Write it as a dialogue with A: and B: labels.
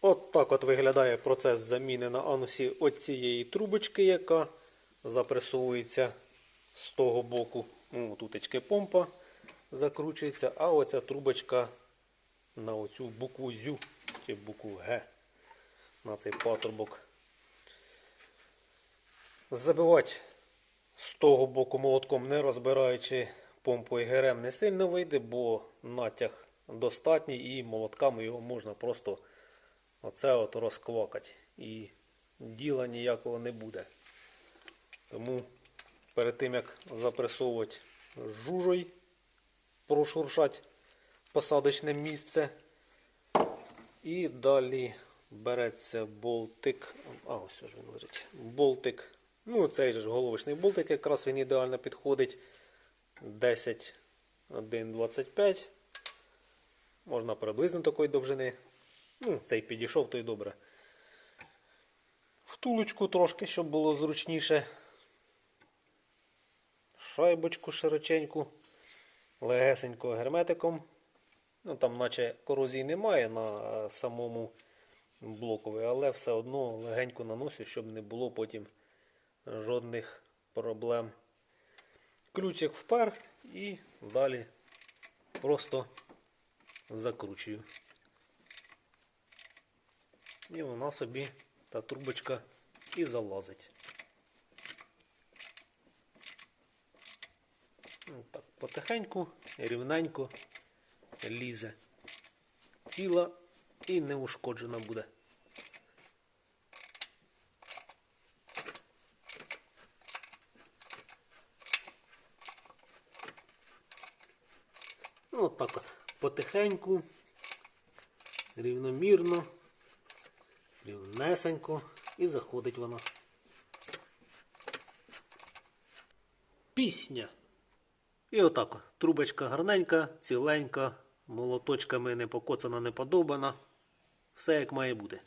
A: От так от виглядає процес заміни на анусі оцієї трубочки, яка запресовується з того боку. Ну, тутечки помпа закручується, а оця трубочка на оцю букву ЗЮ чи букву Г на цей патрубок. Забивати з того боку молотком, не розбираючи помпу і ГРМ, не сильно вийде, бо натяг достатній і молотками його можна просто оце от розквакати. І діла ніякого не буде. Тому перед тим як запресовувати жужой, прошуршать посадочне місце. І далі береться болтик. А, ось ж він лежить. Болтик. Ну, цей ж головочний болтик, якраз він ідеально підходить. 10, 1, 25. Можна приблизно такої довжини. Ну, цей підійшов, то й добре. Втулочку трошки, щоб було зручніше. Шайбочку широченьку, легесенько герметиком. Ну, там наче корозії немає на самому блокові, але все одно легенько наносю, щоб не було потім жодних проблем. Ключик впер і далі просто закручую. І вона собі, та трубочка, і залазить. Ну, Так, потихеньку, рівненько лізе. Ціла і неушкоджена буде. Ну, так от. Потихеньку, рівномірно, рівнесенько і заходить вона. Пісня. І отак. Трубочка гарненька, ціленька, молоточками не покоцана, не подобана. Все як має бути.